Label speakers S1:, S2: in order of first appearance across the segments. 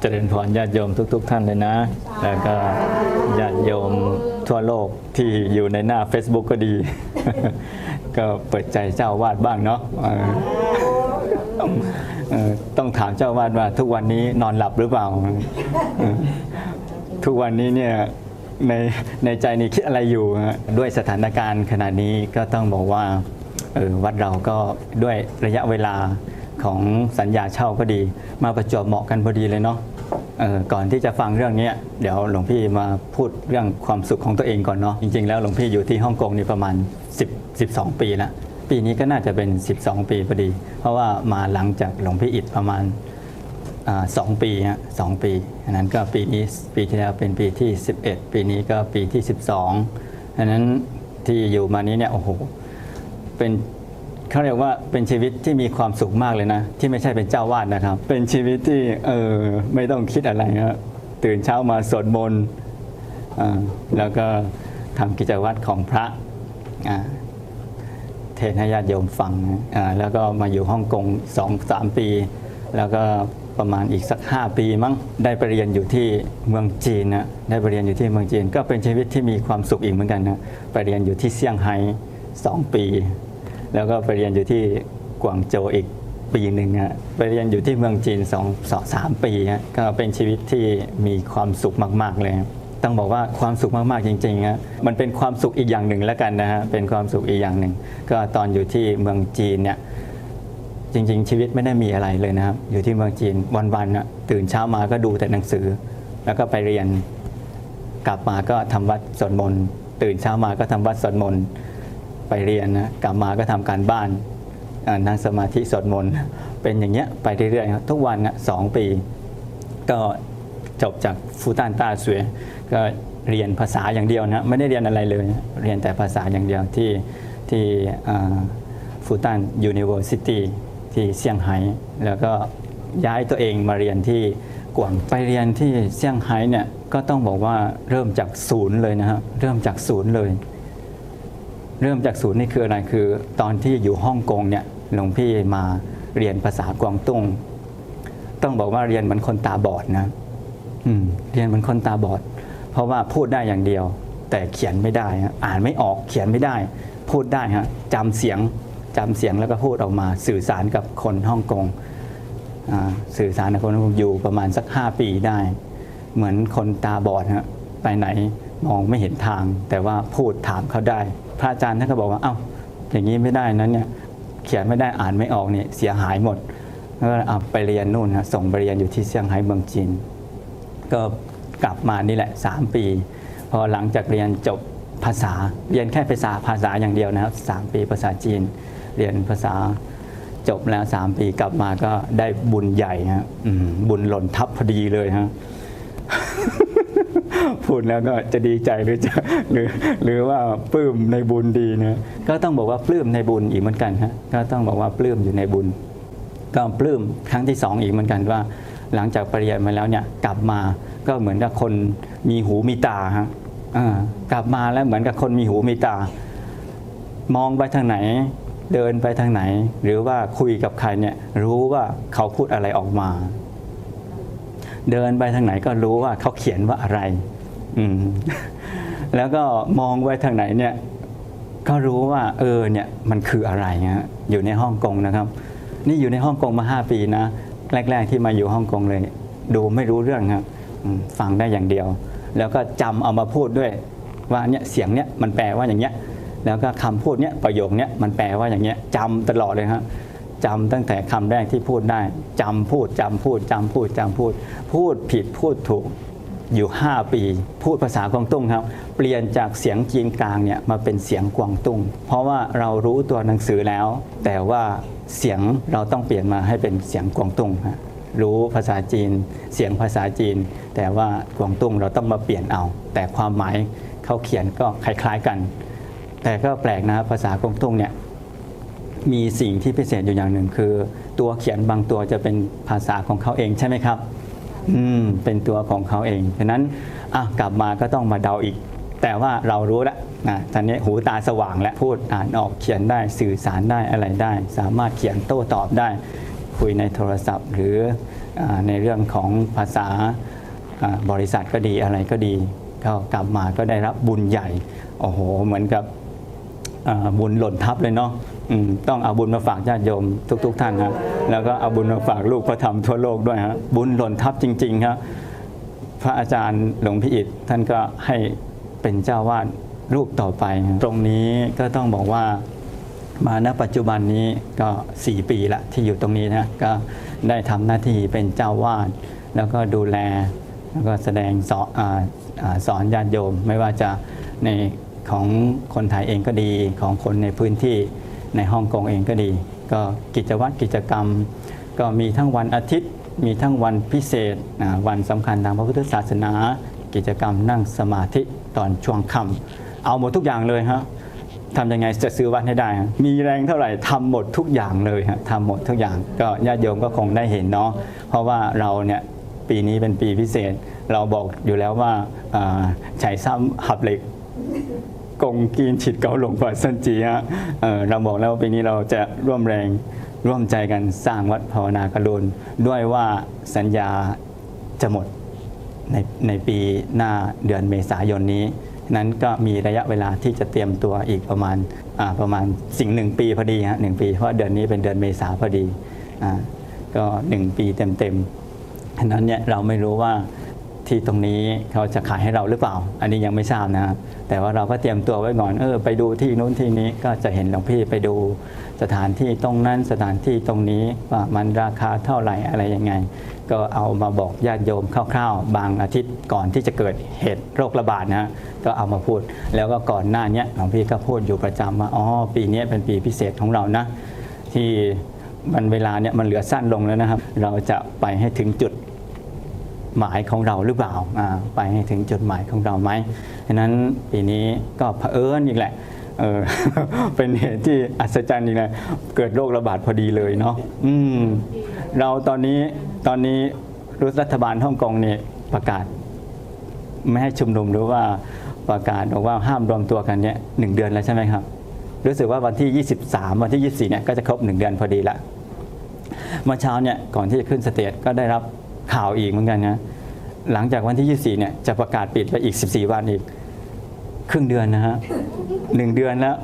S1: เจริญพรญาติโยมทุก ๆ ท่านเลยนะ แล้วก็ญาติโยมทั่วโลกที่อยู่ในหน้า Facebook ก็ดี ก็เปิดใจเจ้าวาดบ้างเนาะต้องถามเจ้าวาดว่าทุกวันนี้นอนหลับหรือเปล่า ทุกวันนี้เนี่ยในในใจนี่คิดอะไรอยู่ ด้วยสถานการณ์ขณะนี้ก็ต้องบอกว่าเออวัดเราก็ด้วยระยะเวลา ของสัญญาเช่าก็ดี มาประจวบเหมาะกันพอดีเลยเนาะก่อนที่จะฟังเรื่องนี้เดี๋ยวหลวงพี่มาพูดเรื่องความสุขของตัวเองก่อนเนาะจริง ๆ แล้วหลวงพี่อยู่ที่ฮ่องกงนี่ประมาณ 10 12 ปีละปีนี้ก็น่าจะเป็น 12 ปีพอดี เพราะว่ามาหลังจากหลวงพี่อิดประมาณสองปีฮะสองปีอันนั้นก็ปีนี้ปีที่แล้วเป็นปีที่ 11 ปีนี้ก็ปีที่ 12อันนั้นที่อยู่มานี้เนี่ยโอ้โหเป็น เขาเรียกว่าเป็นชีวิตที่มีความสุขมากเลยนะ ที่ไม่ใช่เป็นเจ้าวาดนะครับ เป็นชีวิตที่เออไม่ต้องคิดอะไรครับตื่นเช้ามาสวดมนต์แล้วก็ทำกิจวัตรของพระเทศน์ให้ญาติโยมฟังแล้วก็มาอยู่ฮ่องกงสองสามปี แล้วก็ประมาณอีกสัก 5 ปีมั้งได้ไปเรียนอยู่ที่เมืองจีนนะได้ไปเรียนอยู่ที่เมืองจีน ก็เป็นชีวิตที่มีความสุขอีกเหมือนกันนะไปเรียนอยู่ที่เซี่ยงไฮ้สองปี แล้วก็ไปเรียนอยู่ที่กวางโจวอีกปีหนึ่งฮะไปเรียนอยู่ที่เมืองจีนสองสองสามปีฮะก็เป็นชีวิตที่มีความสุขมาก ๆ เลยต้องบอกว่าความสุขมากๆจริงๆฮะมันเป็นความสุขอีกอย่างหนึ่งแล้วกันนะฮะเป็นความสุขอีกอย่างหนึ่ง ก็ตอนอยู่ที่เมืองจีนเนี่ยจริง ๆ ชีวิตไม่ได้มีอะไรเลยนะครับ อยู่ที่เมืองจีนวันๆน่ะตื่นเช้ามาก็ดูแต่หนังสือ แล้วก็ไปเรียนกลับมาก็ทำวัดสวดมนต์ตื่นเช้ามาก็ทำวัดสวดมนต์ ไปเรียนนะกลับมาก็ทำการบ้านนั่งสมาธิสวดมนต์เป็นอย่างเงี้ยไปเรื่อยๆครับทุกวันนะสองปี ก็จบจากฟูตานต้าสวยก็เรียนภาษาอย่างเดียวนะไม่ได้เรียนอะไรเลย เรียนแต่ภาษาอย่างเดียวที่ที่ฟูตานยูนิเวอร์ซิตี้ที่เซี่ยงไฮ้แล้วก็ย้ายตัวเองมาเรียนที่กวางไปเรียนที่เซี่ยงไฮ้เนี่ยก็ต้องบอกว่าเริ่มจากศูนย์เลยนะครับเริ่มจากศูนย์เลย เริ่มจากศูนย์นี่คืออะไรคือ ตอนที่อยู่ฮ่องกงเนี่ยหลวงพี่มาเรียนภาษากวางตุ้ง ต้องบอกว่าเรียนเหมือนคนตาบอดนะอืมเรียนเหมือนคนตาบอด เพราะว่าพูดได้อย่างเดียว แต่เขียนไม่ได้ฮะอ่านไม่ออกเขียนไม่ได้ พูดได้ฮะจำเสียงจำเสียงแล้วก็พูดออกมาสื่อสารกับคนฮ่องกงสื่อสารกับคนฮ่องกงอยู่ประมาณสัก 5 ปีได้ เหมือนคนตาบอดฮะไปไหน มองไม่เห็นทาง แต่ว่าพูดถามเขาได้ พระอาจารย์ท่านก็บอกว่า เอ้าอย่างนี้ไม่ได้นะเนี่ยเขียนไม่ได้อ่านไม่ออกเนี่ยเสียหายหมดก็เอาไปเรียนนู่นนะส่งไปเรียนอยู่ที่เซี่ยงไฮ้เมืองจีน ก็กลับมานี่แหละ 3 ปี พอหลังจากเรียนจบภาษาเรียนแค่ภาษาภาษาอย่างเดียวนะครับสามปีภาษาจีน เรียนภาษาจบแล้ว3ปีกลับมาก็ได้บุญใหญ่ฮะบุญหล่นทับพอดีเลยฮะ พูดแล้วก็จะดีใจหรือจะหรือหรือว่าปลื้มในบุญดีนะก็ต้องบอกว่าปลื้มในบุญอีกเหมือนกันฮะก็ต้องบอกว่าปลื้มอยู่ในบุญ ก็ปลื้มครั้งที่สองอีกเหมือนกันว่า หลังจากปริญญามาแล้วเนี่ยกลับมาก็เหมือนกับคนมีหูมีตาฮะกลับมาแล้วเหมือนกับคนมีหูมีตา มองไปทางไหนเดินไปทางไหน หรือว่าคุยกับใครเนี่ยรู้ว่าเขาพูดอะไรออกมา เดินไปทางไหนก็รู้ว่าเขาเขียนว่าอะไร อืมแล้วก็มองไปทางไหนเนี่ยก็รู้ว่า เออเนี่ยมันคืออะไรฮะอยู่ในฮ่องกงนะครับ นี่อยู่ในฮ่องกงมา5ปีนะแรก ๆ ที่มาอยู่ฮ่องกงเลย ดูไม่รู้เรื่องครับฟังได้อย่างเดียว แล้วก็จำเอามาพูดด้วย ว่าเนี่ยเสียงเนี่ยมันแปลว่าอย่างเงี้ยแล้วก็คำพูดเนี่ยประโยคเนี่ยมันแปลว่าอย่างเงี้ยจำตลอดเลยฮะ จำตั้งแต่คำแรกที่พูดได้จำพูดจำพูดจำพูดจำพูด พูดผิดพูดถูกอยู่ 5 ปี พูดภาษากวางตุ้งครับ เปลี่ยนจากเสียงจีนกลางเนี่ยมาเป็นเสียงกวางตุ้ง เพราะว่าเรารู้ตัวหนังสือแล้ว แต่ว่าเสียงเราต้องเปลี่ยนมาให้เป็นเสียงกวางตุ้งฮะรู้ภาษาจีน เสียงภาษาจีน แต่ว่ากวางตุ้งเราต้องมาเปลี่ยนเอา แต่ความหมายเขาเขียนก็คล้ายๆกัน แต่ก็แปลกนะครับภาษากวางตุ้งเนี่ย มีสิ่งที่พิเศษอยู่อย่างหนึ่งคือ ตัวเขียนบางตัวจะเป็นภาษาของเขาเองใช่ไหมครับ อืม เป็นตัวของเขาเอง ฉะนั้นอะกลับมาก็ต้องมาเดาอีก แต่ว่าเรารู้แล้วนะตอนนี้หูตาสว่างแล้วพูดอ่านออกเขียนได้สื่อสารได้อะไรได้ สามารถเขียนโต้ตอบได้ คุยในโทรศัพท์ หรืออในเรื่องของภาษาบริษัทก็ดีอะไรก็ดีก็กลับมาก็ได้รับบุญใหญ่ โอ้โห เหมือนกับบุญหล่นทับเลยเนาะ อืมต้องเอาบุญมาฝากญาติโยมทุกๆท่านครับแล้วก็เอาบุญมาฝากลูกพระธรรมทั่วโลกด้วยฮะบุญหล่นทับจริง ๆ ครับ พระอาจารย์หลวงพี่อิฐท่านก็ให้เป็นเจ้าวาดรูปต่อไปครับตรงนี้ก็ต้องบอกว่ามาณปัจจุบันนี้ก็ 4 ปีละที่อยู่ตรงนี้นะก็ได้ทำหน้าที่เป็นเจ้าวาดแล้วก็ดูแลแล้วก็แสดงสอนอสอนญาติโยม ไม่ว่าจะในของคนไทยเองก็ดีของคนในพื้นที่ ในฮ่องกงเองก็ดี ก็กิจวัตรกิจกรรม ก็มีทั้งวันอาทิตย์ มีทั้งวันพิเศษวันสำคัญทางพระพุทธศาสนา กิจกรรมนั่งสมาธิตอนช่วงค่ำเอาหมดทุกอย่างเลยฮะทำยังไงจะซื้อวัดให้ได้ มีแรงเท่าไหร่ทำหมดทุกอย่างเลยฮะทำหมดทุกอย่างก็ญาติโยมก็คงได้เห็นเนาะเพราะว่าเราเนี่ยปีนี้เป็นปีพิเศษ เราบอกอยู่แล้วว่าอ่าฉายซ้ำหับเหล็ก กงกีนฉิดเกาหลงกว่าสันจีฮะเเราบอกแล้ววาปีนี้เราจะร่วมแรงร่วมใจกันสร้างวัดภาวนากรุณด้วยว่าสัญญาจะหมดในในปีหน้าเดือนเมษายนนี้ นั้นก็มีระยะเวลาที่จะเตรียมตัวอีกประมาณประมาณสิ่งหนึ่งปีพอดีฮะหนึ่งปี เพราะเดือนนี้เป็นเดือนเมษาพอดีอ่าก็หนึ่งปีเต็มๆฉะนั้นเนี่ยเราไม่รู้ว่า ที่ตรงนี้เขาจะขายให้เราหรือเปล่า อันนี้ยังไม่ทราบนะ แต่ว่าเราก็เตรียมตัวไว้ก่อนเออไปดูที่นู้นที่นี้ก็จะเห็นหลวงพี่ไปดูสถานที่ตรงนั้นสถานที่ตรงนี้ว่ามันราคาเท่าไหร่อะไรยังไง ก็เอามาบอกญาติโยมคร่าวๆ บางอาทิตย์ก่อนที่จะเกิดเหตุโรคระบาดนะก็เอามาพูด แล้วก็ก่อนหน้านี้หลวงพี่ก็พูดอยู่ประจำว่าอ๋อปีนี้เป็นปีพิเศษของเรานะ ที่มันเวลาเนี่ยมันเหลือสั้นลงแล้วนะครับ เราจะไปให้ถึงจุด หมายของเราหรือเปล่าไปให้ถึงจุดหมายของเราไหมฉะนั้นปีนี้ก็เผอิญอีกแหละเออเป็นเหตุที่อัศจรรย์อีกเลยเกิดโรคระบาดพอดีเลยเนาะอืมเราตอนนี้ตอนนี้รัฐบาลฮ่องกงเนี่ยประกาศ ไม่ให้ชุมนุมหรือว่าประกาศบอกว่าห้ามรวมตัวกันเนี่ยหนึ่งเดือนแล้วใช่ไหมครับ รู้สึกว่าวันที่ 23 วันที่ 24เนี่ยก็จะครบ 1 เดือนพอดีละเมื่อเช้าเนี่ยก่อนที่จะขึ้นสเตจก็ได้รับ ข่าวอีกเหมือนกันนะหลังจากวันที่ 24 เนี่ยจะประกาศปิดไปอีก 14 วันอีก ครึ่งเดือนนะฮะหนึ่งเดือนแล้ว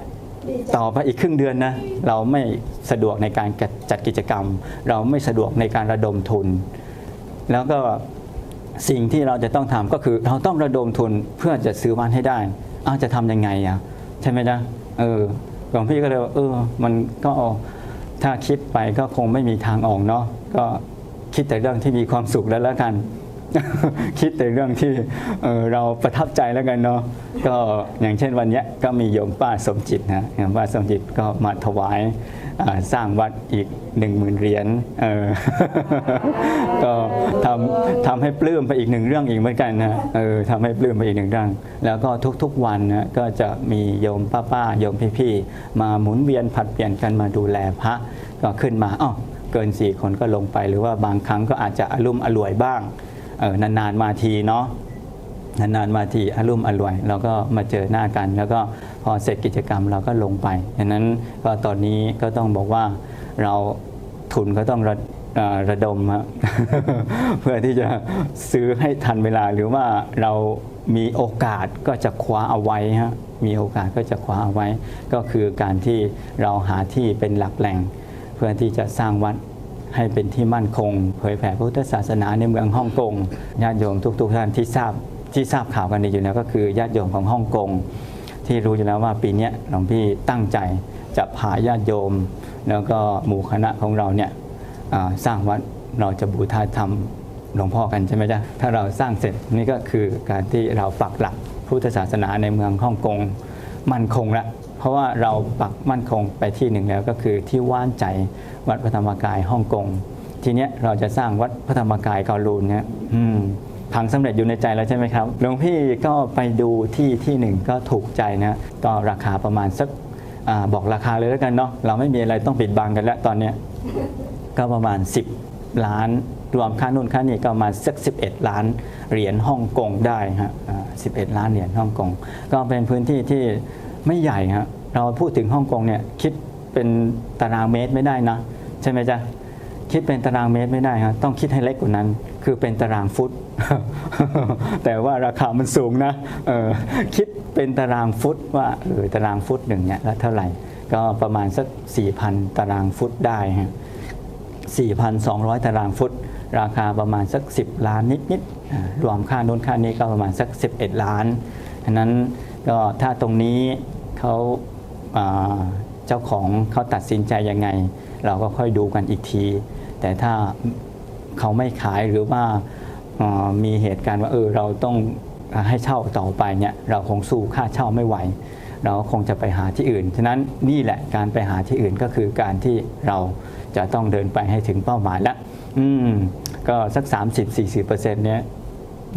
S1: ต่อไปอีกครึ่งเดือนนะเราไม่สะดวกในการจัดกิจกรรม เราไม่สะดวกในการระดมทุน แล้วก็สิ่งที่เราจะต้องทำก็คือเราต้องระดมทุนเพื่อจะซื้อบ้านให้ได้อาจะทำยังไงอะใช่ไหมจ๊ะเออหลวงพี่ก็เลยว่าเออ มันก็ถ้าคิดไปก็คงไม่มีทางออกเนาะก็ คิดแต่เรื่องที่มีความสุขแล้วแล้วกัน คิดแต่เรื่องที่เราประทับใจแล้วกันเนาะก็อย่างเช่นวันเนี้ยก็มีโยมป้าสมจิตนะโยมป้าสมจิตก็มาถวายสร้างวัดอีกหนึ่งหมื่นเหรียญก็ทำทำให้ปลื้มไปอีกหนึ่งเรื่องอีกเหมือนกันนะเออทำให้ปลื้มไปอีกหนึ่งเรื่อง แล้วก็ทุกๆวันนะก็จะมีโยมป้าๆโยมพี่ๆมาหมุนเวียนผัดเปลี่ยนกันมาดูแลพระก็ขึ้นมาอ๋อ เกินสี่คนก็ลงไป หรือว่าบางครั้งก็อาจจะอารมณ์อร่วยบ้างเออนานๆมาทีเนาะนานๆมาทีอารมณ์อร่วยเราก็มาเจอหน้ากัน แล้วก็พอเสร็จกิจกรรมเราก็ลงไปดังนั้นก็ตอนนี้ก็ต้องบอกว่าเราทุนก็ต้องระระดมเพื่อที่จะซื้อให้ทันเวลาหรือว่าเรามีโอกาสก็จะคว้าเอาไว้ฮะมีโอกาสก็จะคว้าเอาไว้ ก็คือการที่เราหาที่เป็นหลักแหล่ง เพื่อที่จะสร้างวัดให้เป็นที่มั่นคง เผยแผ่พระพุทธศาสนาในเมืองฮ่องกงญาติโยมทุก ๆ ท่านที่ทราบที่ทราบข่าวกันดีอยู่แล้วก็คือญาติโยมของฮ่องกงที่รู้อยู่แล้วว่าปีนี้หลวงพี่ตั้งใจจะพาญาติโยม แล้วก็หมู่คณะของเราเนี่ยสร้างวัดเราจะบูชาธรรมหลวงพ่อกันใช่ไหมจ๊ะถ้าเราสร้างเสร็จนี่ก็คือการที่เราปักหลักพุทธศาสนาในเมืองฮ่องกงมั่นคงล้ว เพราะว่าเราปักมั่นคงไปที่หนึ่งแล้วก็คือที่ว่านใจวัดพระธรรมกายฮ่องกง ทีเนี้ยเราจะสร้างวัดพระธรรมกายเกาลูนเนี่ยผังสำเร็จอยู่ในใจแล้วใช่ไหมครับหลวงพี่ก็ไปดูที่ที่หนึ่งก็ถูกใจนะก็ราคาประมาณสักอบอกราคาเลยแล้วกันเนาะเราไม่มีอะไรต้องปิดบังกันแล้วตอนเนี้ยก็ประมาณ 10 ล้านรวมค่านู่นค่านี่ก็ประมาณสัก 11 ล้านเหรียญฮ่องกงได้ฮะ11 ล้านเหรียญฮ่องกง ก็เป็นพื้นที่ที่ ไม่ใหญ่ฮะเราพูดถึงฮ่องกงเนี่ยคิดเป็นตารางเมตรไม่ได้นะ ใช่ไหมจ๊ะคิดเป็นตารางเมตรไม่ได้ครับต้องคิดให้เล็กกว่านั้น คือเป็นตารางฟุต แต่ว่าราคามันสูงนะคิดเป็นตารางฟุตว่าเออตารางฟุตหนึ่งเนี่ยแล้วเท่าไหร่ ก็ประมาณสัก 4,000 ตารางฟุตได้ฮะ4,200 ตารางฟุต ราคาประมาณสัก 10 ล้านนิดๆรวมค่าโน้นค่านี้ก็ประมาณสัก 11 ล้านฉะนั้นก็ถ้าตรงนี้ เขาาเจ้าของเขาตัดสินใจยังไง เราก็ค่อยดูกันอีกที แต่ถ้าเขาไม่ขายหรือว่าอ่ามีเหตุการณ์ว่าเออเราต้องให้เช่าต่อไปเนี่ยเราคงสู้ค่าเช่าไม่ไหว เราคงจะไปหาที่อื่น ฉะนั้นนี่แหละการไปหาที่อื่นก็คือการที่เราจะต้องเดินไปให้ถึงเป้าหมายละอืมก็สัก 30-40%เนี้ย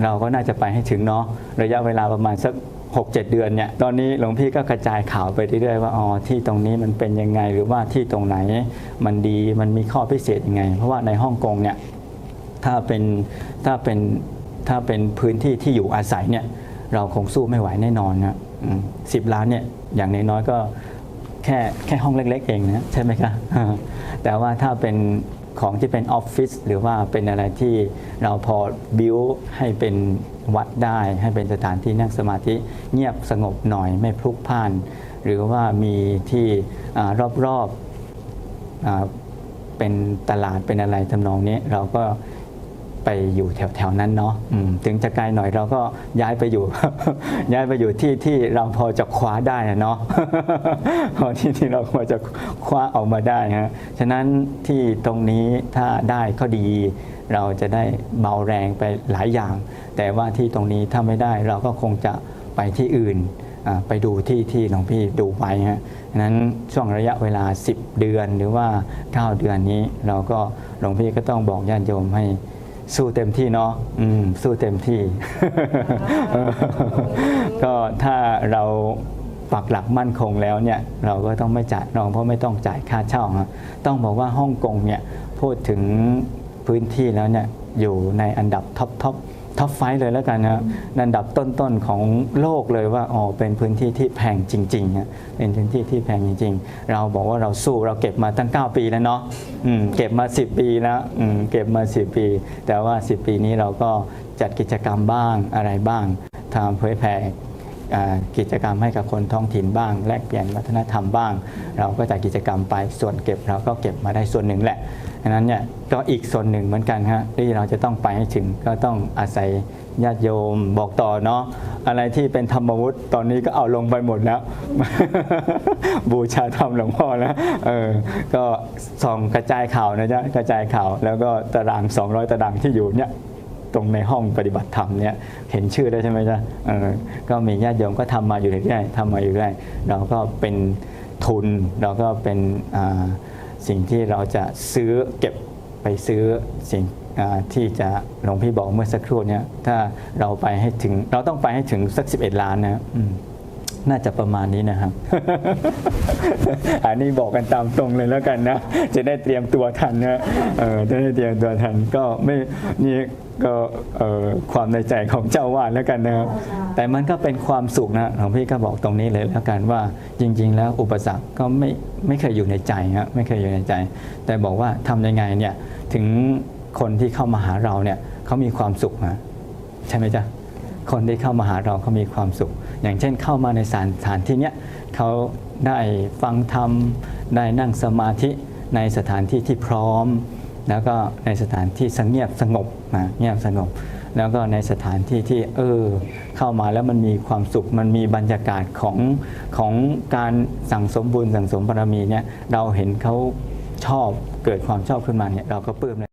S1: เราก็น่าจะไปให้ถึงเนาะระยะเวลาประมาณสัก 6-7เดือนเนี่ยตอนนี้หลวงพี่ก็กระจายข่าวไปเรื่อยๆว่าอ๋อที่ตรงนี้มันเป็นยังไงหรือว่าที่ตรงไหนมันดีมันมีข้อพิเศษยังไง เพราะว่าในฮ่องกงเนี่ยถ้าเป็นถ้าเป็นถ้าเป็นพื้นที่ที่อยู่อาศัยเนี่ยเราคงสู้ไม่ไหวแน่นอนนะสิบล้านเนี่ยอย่างน้อยๆก็แค่แค่ห้องเล็ก ๆ เองนะใช่ไหมครับแต่ว่าถ้าเป็นของที่เป็นออฟฟิศหรือว่าเป็นอะไรที่เราพอบิวให้เป็น วัดได้ให้เป็นสถานที่นั่งสมาธิเงียบสงบหน่อยไม่พลุกพล่าน หรือว่ามีที่รอบๆเป็นตลาดเป็นอะไรทำนองนี้เราก็ ไปอยู่แถวๆนั้นเนาะอืมถึงจะไกลหน่อยเราก็ย้ายไปอยู่ ย้ายไปอยู่ที่ที่เราพอจะคว้าได้อะเนาะพอที่ที่เราพอจะคว้าออกมาได้ฮะฉะนั้นที่ตรงนี้ถ้าได้ก็ดี เราจะได้เบาแรงไปหลายอย่าง แต่ว่าที่ตรงนี้ถ้าไม่ได้เราก็คงจะไปที่อื่นอ่าไปดูที่ที่หลวงพี่ดูไว้ฮะฉะนั้นช่วงระยะเวลา 10 เดือนหรือว่า 9 เดือนนี้ เราก็หลวงพี่ก็ต้องบอกญาติโยมให้ สู้เต็มที่เนาะอืมสู้เต็มที่ ก็ถ้าเราปักหลักมั่นคงแล้วเนี่ยเราก็ต้องไม่จ่ายนองเพราะไม่ต้องจ่ายค่าเช่าฮะต้องบอกว่าฮ่องกงเนี่ยพูดถึงพื้นที่แล้วเนี่ยอยู่ในอันดับท็อปท็อป ท็อปไฟเลยแล้วกันนะอันดับต้นๆของโลกเลยว่าอ๋อเป็นพื้นที่ที่แพงจริงๆนะเป็นพื้นที่ที่แพงจริง ๆ เราบอกว่าเราสู้เราเก็บมาตั้ง 9 ปีแล้วเนาะเก็บมา 10 ปีแล้วเก็บมา 10 ปี แต่ว่า 10 ปีนี้เราก็จัดกิจกรรมบ้างอะไรบ้างทำเผยแผ่อ่กิจกรรมให้กับคนท้องถิ่นบ้าง แลกเปลี่ยนวัฒนธรรมบ้าง เราก็จัดกิจกรรมไปส่วนเก็บเราก็เก็บมาได้ส่วนหนึ่งแหละ ดังนั้นเนี่ยก็อีกส่วนหนึ่งเหมือนกันฮะที่เราจะต้องไปให้ถึงก็ต้องอาศัยญาติโยมบอกต่อเนาะอะไรที่เป็นธรรมวุฒิตอนนี้ก็เอาลงไปหมดแล้ว บูชาธรรมหลวงพ่อแล้วเออก็ส่องกระจายข่าวนะจ๊ะกระจายข่าว แล้วก็ตาราง 200 ตารางที่อยู่เนี่ยตรงในห้องปฏิบัติธรรมเนี่ยเห็นชื่อได้ใช่ไหมจ๊ะเออก็มีญาติโยมก็ทำมาอยู่เรื่อยๆทำมาอยู่เรื่อยเราก็เป็นทุนเราก็เป็นอ่า สิ่งที่เราจะซื้อเก็บไปซื้อสิ่งที่จะหลวงพี่บอกเมื่อสักครู่เนี่ยถ้าเราไปให้ถึงเราต้องไปให้ถึงสัก 11 ล้านนะอืม น่าจะประมาณนี้นะครับ อันนี้บอกกันตามตรงเลยแล้วกันนะ จะได้เตรียมตัวทันนะเออจะได้เตรียมตัวทันก็ไม่นี่ก็เอ่อความในใจของเจ้าวาดแล้วกันนะครับ แต่มันก็เป็นความสุขนะหลวงพี่ก็บอกตรงนี้เลยแล้วกันว่าจริง ๆ แล้วอุปสรรคก็ไม่ไม่เคยอยู่ในใจครับไม่เคยอยู่ในใจ แต่บอกว่าทำยังไงเนี่ยถึงคนที่เข้ามาหาเราเนี่ยเขามีความสุขนะใช่ไหมจ๊ะ คนที่เข้ามาหาเราเขามีความสุข อย่างเช่นเข้ามาในสถานสถานที่เนี้ยเขาได้ฟังธรรม ได้นั่งสมาธิในสถานที่ที่พร้อม แล้วก็ในสถานที่สงเงียบสงบนะเงียบสงบ แล้วก็ในสถานที่ที่เออเข้ามาแล้วมันมีความสุข มันมีบรรยากาศของของการสั่งสมบุญสั่งสมบารมีเนี่ยเราเห็นเขาชอบเกิดความชอบขึ้นมาเนี่ยเราก็ปลื้มเลย